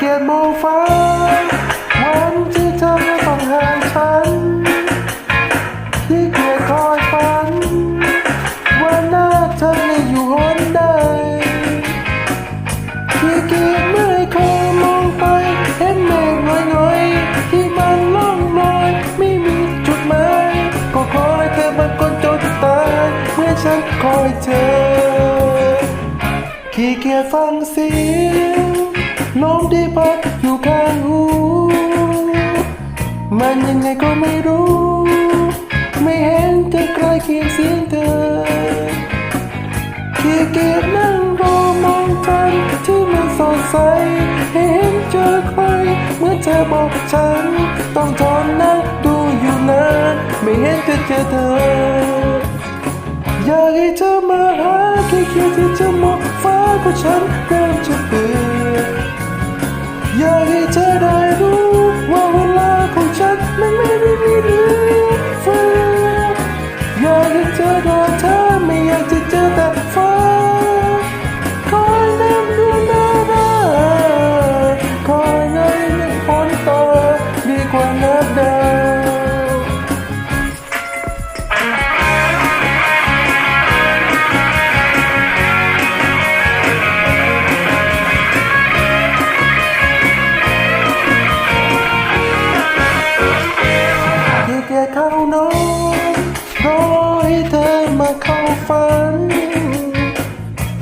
เกียจมองฟ้าวันที่เธอไม่ต้องห่างฉันขี้เกียจคอยฝันวันหน้าเธอไม่อยู่หนใดขี้เกียจไม่เคยมองไปเห็นเมฆลอยๆที่มันล่องลอยไม่มีจุดหมายก็ขอให้เธอมันคนจนตายเมื่อฉันคอยเธอขี้เกียจฟังเสียง ลมที่พัดอยู่ข้างหู มันยังไงก็ไม่รู้ ไม่เห็นเธอใกล้เคียงเสียงเธอขี้เกียจนั่งรอมองจันที่มันสดใสเห็นเจอใครเมื่อเธอบอกฉัน ต้องทนนั่งดูอยู่นานไม่เห็นเธอเจอเธอ อยากให้เธอมาหาแค่คิดที่จะมองฟ้าก็ฉันเริ่มจะเบื่อ อยาก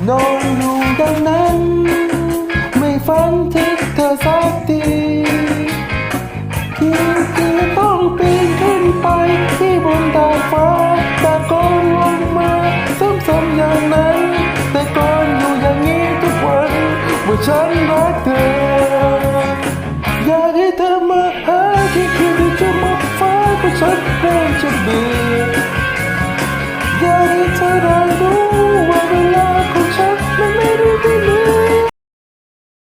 นอนอยู่ดังนั้น ไม่ฝันถึงเธอสักทีที่คือต้องปีนขึ้นไปที่บนดาดฟ้าตะโกนลงมาซ้ำๆอย่างนั้น แต่ก่อนอยู่อย่างนี้ทุกวันว่าฉันรักเธอ อยากให้เธอมาหาที่คืนที่จะมาฟ้าก็ฉันเริ่ม